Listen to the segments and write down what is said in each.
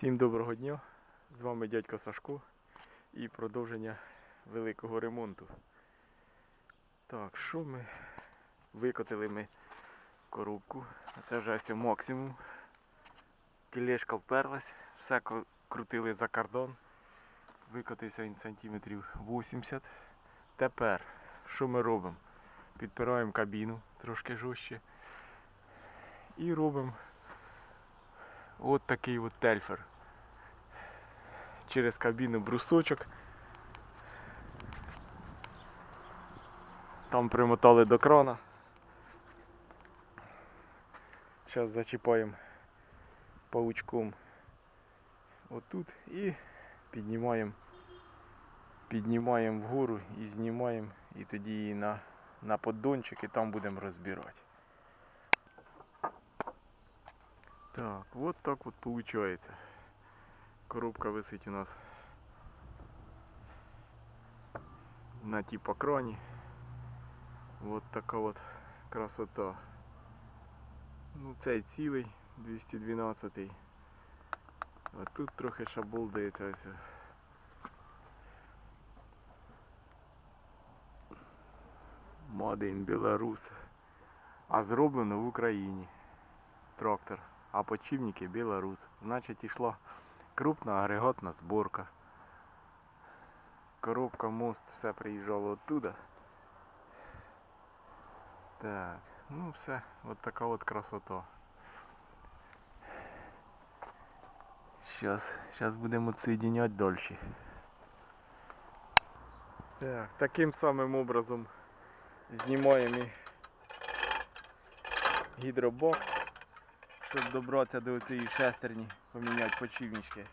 Всім доброго дня! З вами дядько Сашко і продовження великого ремонту. Так, що ми? Викотили ми коробку. Це вже все максимум. Тілешка вперлась, все крутили за кордон. Викотився він сантиметрів 80. Тепер що ми робимо? Підпираємо кабіну трошки жорстче. І робимо от такий от тельфер. Через кабіну брусочок. Там примотали до крана. Зараз зачіпаємо паучком отут і піднімаємо піднімаємо вгору і знімаємо і тоді її на, на поддончик і там будемо розбирати. Так, вот так вот получается. Коробка висить у нас на типа крані. Вот така от красота. Ну цей цілий 212. А тут трохи шаболдається ось. Made in Belarus. А зроблено в Україні. Трактор. А почивники Білорус. Значить ішла крупна агрегатна зборка. Коробка, мост, все приїжджало оттуда. Так, ну все, от така от красота. Сейчас, сейчас будемо соединять дальше. Так, таким самим образом знімаємо гідробокс щоб добратися до цієї шестерні, поміняти почівнички.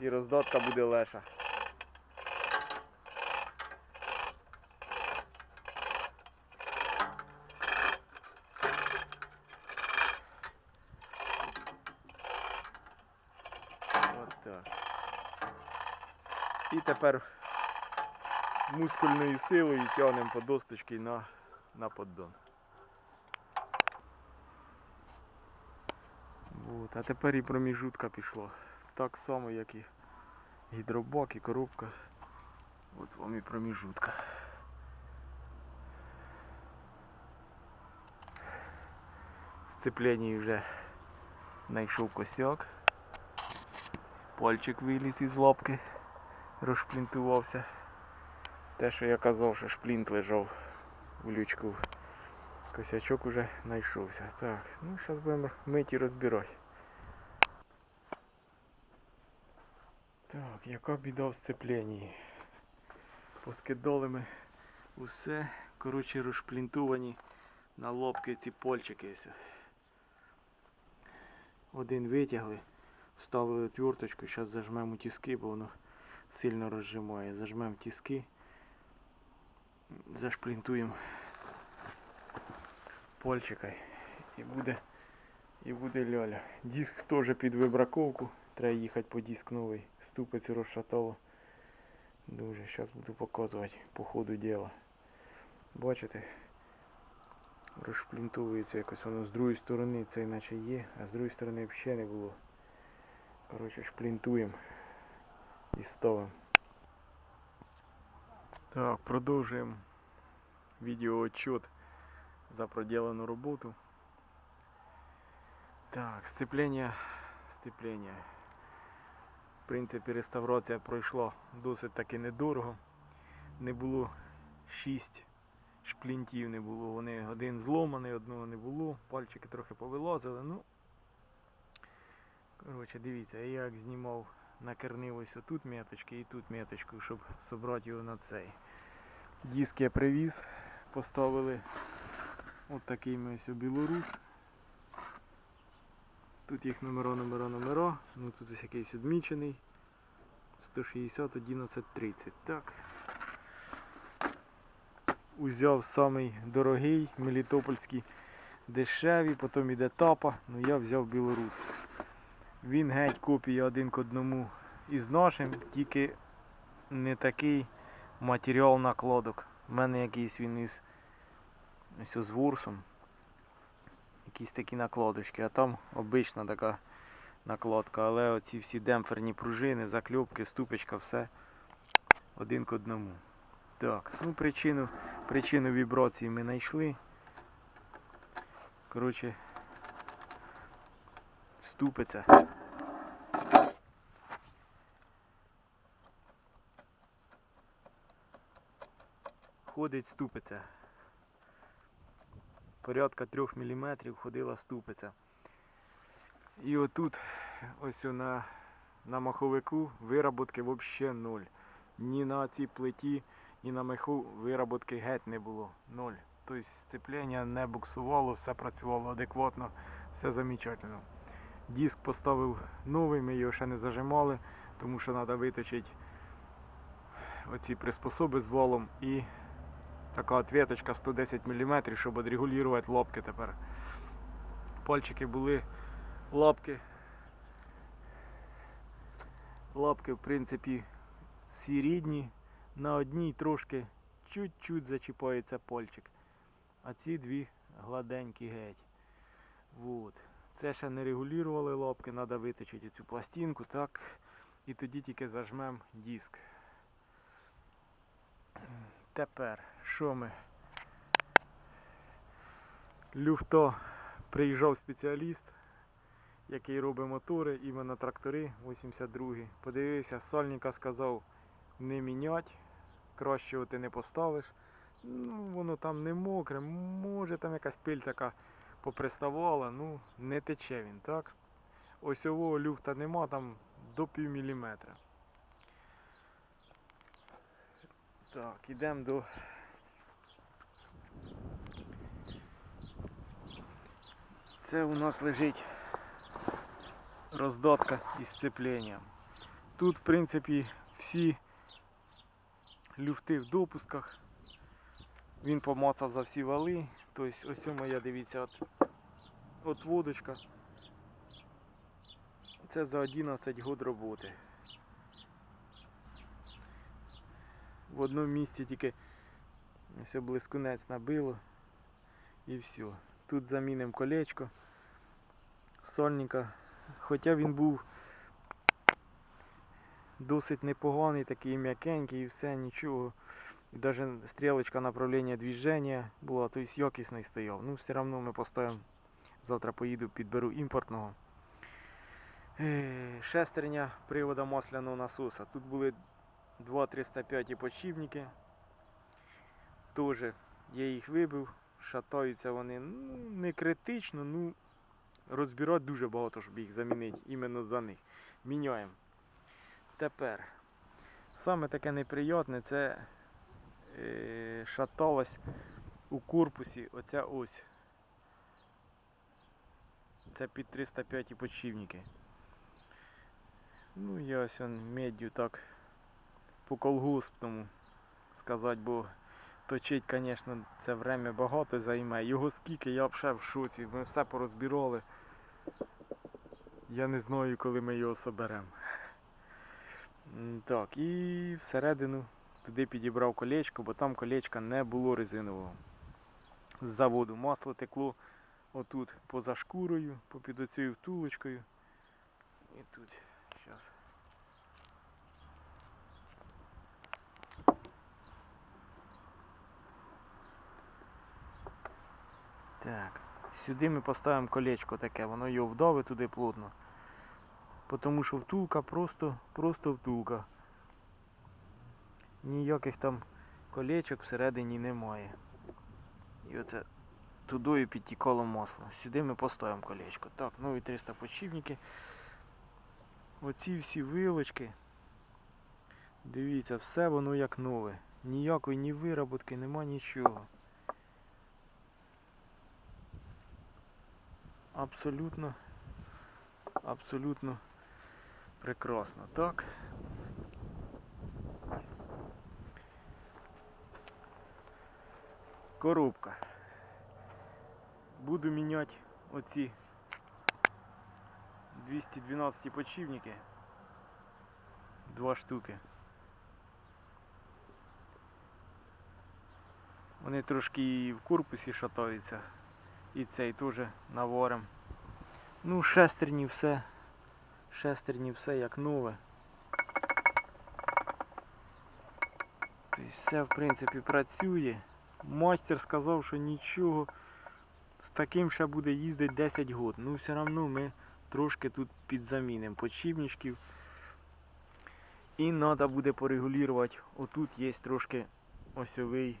І роздатка буде леша. От так. І тепер мускульною силою тягнемо по досточці на, на поддон. Вот. А тепер і проміжутка пішла. Так само, як і гідробак, і коробка. От вам і проміжутка. Сцеплення вже знайшов косяк. Пальчик виліз із лапки, розшплінтувався. Те, що я казав, що шплінт лежав у лючку. Косячок уже знайшовся. Так, ну зараз будемо мити і розбирати. Так, яка біда в сцепленні. Поскидали ми усе. Коротше, розшплінтовані на лобки ці польчики. Один витягли, вставили отверточку, зараз зажмемо тиски, бо воно сильно розжимає. Зажмемо тиски, зашплінтуємо польчика і буде і буде ляля. Диск теж під вибраковку. Треба їхати по диск новий. Ступицю розшатало. Дуже. Зараз буду показувати по ходу діла. Бачите? Розшплінтовується якось воно з другої сторони це наче є, а з другої сторони взагалі не було. Коротше, шплінтуємо і ставимо. Так, продовжуємо відеоотчет за проделанную работу. Так, сцепление, сцепление. В принципі, реставрація пройшла досить таки недорого. Не було 6 шплінтів, не було. Вони один зломаний, одного не було. Пальчики трохи повилазили. Ну, коротше, дивіться, я як знімав, накернив ось отут меточки і тут меточку, щоб собрати його на цей. Диск я привіз, поставили От такий ми ось білорус. Тут їх номера, номера, номера. Ну тут ось якийсь відмічений. 160, 11, 30. Так. Узяв самий дорогий, мелітопольський дешевий, потім іде тапа, ну я взяв білорус. Він геть копія один к одному із нашим, тільки не такий матеріал накладок. У мене якийсь він із ось з вурсом. Якісь такі накладочки, а там обична така накладка, але оці всі демпферні пружини, закльопки, ступочка, все один к одному. Так, ну причину, причину вібрації ми знайшли. Коротше, ступиця. Ходить ступиця. Порядка 3 мм ходила ступиця. І отут, ось на, на маховику вироботки взагалі ноль. Ні на цій плиті, ні на меху вироботки геть не було. Ноль. Тобто сцеплення не буксувало, все працювало адекватно, все замечательно. Диск поставив новий, ми його ще не зажимали, тому що треба виточити оці приспособи з валом і така ответочка 110 мм, щоб відрегулювати лапки тепер. Пальчики були лапки. Лапки, в принципі, всі рідні. На одній трошки чуть-чуть зачіпається пальчик. А ці дві гладенькі геть. Вот. Це ще не регулювали лапки, треба виточити цю пластинку, так. І тоді тільки зажмемо диск. Тепер, що ми? Люфто приїжджав спеціаліст, який робить мотори, іменно трактори 82 Подивився, сальника сказав не міняти, кращого ти не поставиш. Ну, воно там не мокре, може там якась пиль така поприставала, ну не тече він, так? Осьового люфта нема, там до пів міліметра. Так, ідемо до Це у нас лежить роздатка із сцепленням. Тут, в принципі, всі люфти в допусках. Він помацав за всі вали. Тобто ось моя, дивіться, от, от водочка. Це за 11 год роботи. В одному місці тільки все блискунець набило і все. Тут замінимо колечко сольника. Хоча він був досить непоганий, такий м'якенький і все, нічого. І навіть стрілочка направлення движення була, тобто якісний стояв. Ну, все одно ми поставимо. Завтра поїду, підберу імпортного. Е, Шестерня привода масляного насоса. Тут були 2-305 подшипники. Теж я їх вибив, шатаються вони ну, не критично, ну розбирати дуже багато, щоб їх замінити іменно за них. Міняємо. Тепер, саме таке неприятне, це е, шаталась у корпусі оця ось. Це під 305 подшипники. Ну я ось он меддю так по колгоспному сказати, бо точить, звісно, це время багато займе. Його скільки, я взагалі в шоці. Ми все порозбирали. Я не знаю, коли ми його соберемо. Так, і всередину туди підібрав колечко, бо там колечка не було резинового. З заводу масло текло отут поза шкурою, попід оцією втулочкою. І тут, зараз. Так, сюди ми поставимо колечко таке, воно його вдавить туди плотно. Тому що втулка просто, просто втулка. Ніяких там колечок всередині немає. І оце тудою підтікало масло. Сюди ми поставимо колечко. Так, нові 300 подшипники. Оці всі вилочки. Дивіться, все воно як нове. Ніякої ні вироботки, нема нічого. Абсолютно, абсолютно прекрасно. Так. Коробка. Буду міняти оці 212 подшипники. Два штуки. Вони трошки і в корпусі шатаються. І цей теж наваром. Ну, шестерні все Шестерні все як нове. Тобто все в принципі працює. Майстер сказав, що нічого з таким ще буде їздити 10 год. Ну все одно ми трошки тут підзамінимо подшипничків. І треба буде порегулювати. Отут є трошки осьовий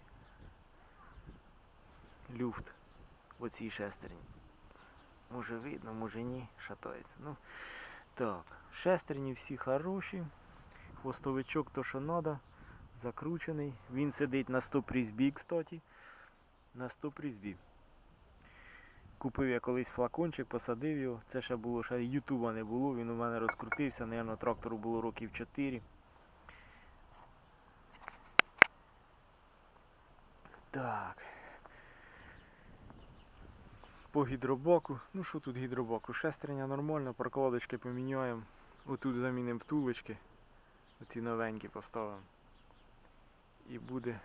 люфт в оцій шестерні. Може видно, може ні, шатається. Ну, так, шестерні всі хороші. Хвостовичок то, що треба, закручений. Він сидить на 100 призбі, кстати. На 100 призбі. Купив я колись флакончик, посадив його. Це ще було, ще ютуба не було, він у мене розкрутився, напевно, трактору було років 4. Так. По гідробаку. Ну що тут гідробаку? Шестерня нормальна, прокладочки поміняємо. Отут замінимо втулочки. Оці новенькі поставимо. І буде,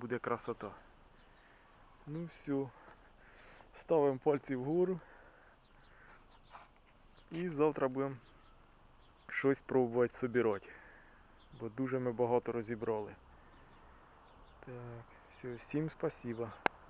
буде красота. Ну все. Ставимо пальці вгору. І завтра будемо щось пробувати собирати. Бо дуже ми багато розібрали. Так, все, всім спасибо.